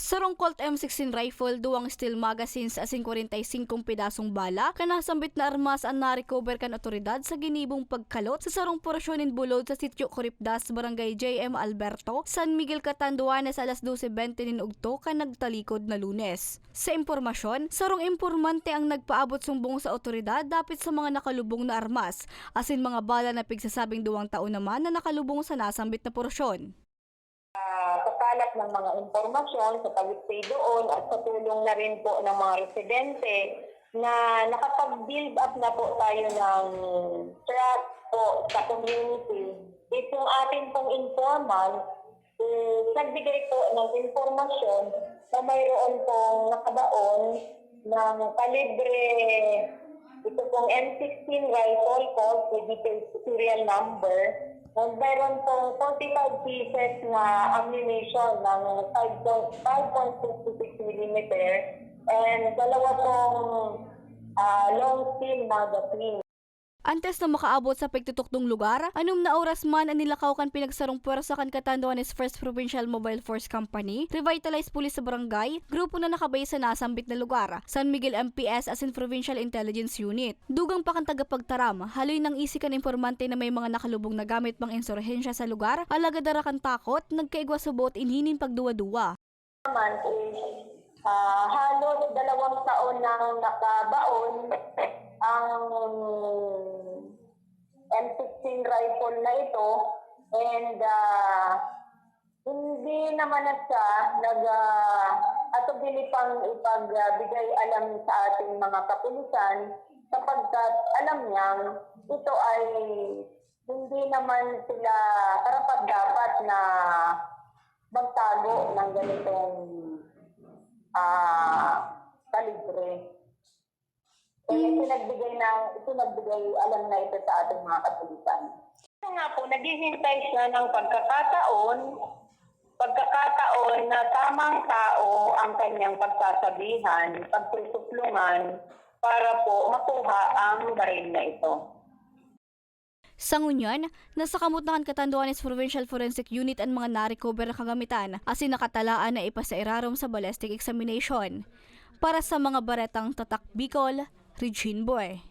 Sarong Colt M16 rifle, duwang steel magazines asin 45 pedasong bala, kanasambit na armas ang na-recover kan otoridad sa ginibong pagkalot sa sarong porasyonin bulod sa sityo Coripdas, Barangay JM Alberto, San Miguel Catanduanes alas 12.20 nin ugto kan nagtalikod na lunes. Sa impormasyon, sarong impormante ang nagpaabot sumbong sa otoridad dapit sa mga nakalubong na armas, asin mga bala na pigsasabing duwang taon naman na nakalubong sa nasambit na porasyon. Ah, sa kalat ng mga impormasyon, sa pagstay doon at sa tulong na rin po ng mga residente na nakapag-build up na po tayo ng trust po sa community. Is yung ating pong informant, is nagbigay po ng impormasyon na mayroon pong nakabaon ng kalibre ito pong M16 rifle ko with detailed serial number. Meron pong 45 pieces na ammunition ng 5.56 mm and dalawa pong ah, long steel magazine. Antes na makaabot sa pagtutuktong lugar, anong na oras man ang nilakaw kan pinagsarong puwersa kan Catanduanes First Provincial Mobile Force Company, Revitalized Police sa Barangay, grupo na nakabay sa nasambit na lugar, San Miguel MPS as in Provincial Intelligence Unit. Dugang pa kan tagapagtaram, haloy nang isi kan informante na may mga nakalubong na gamit pang insurhensya sa lugar, alagadara kan takot, nagkaigwa subot inhinin pagduwa-duwa. naman is ah, halos dalawang taon nang nakabaon ang M16 rifle na ito and ah, hindi naman na siya nag uh, atubili pang ipagbigay alam sa ating mga kapulisan sapagkat alam niyang ito ay hindi naman sila karapat dapat na magtago ng ganitong ah kalibre. Kaya pinagbigay ng, pinagbigay alam na ito sa ating mga kapulisan. Kaya nga po, naghihintay siya ng pagkakataon, pagkakataon na tamang tao ang kanyang pagsasabihan, pagsusuplungan, para po makuha ang baril na ito. Sa ngunyan, nasa kamutangan Catanduanes Provincial Forensic Unit ang mga na-recover na kagamitan asin nakatalaan na ipasairarom sa ballistic examination. Para sa mga baretang tatak Bicol, Duy.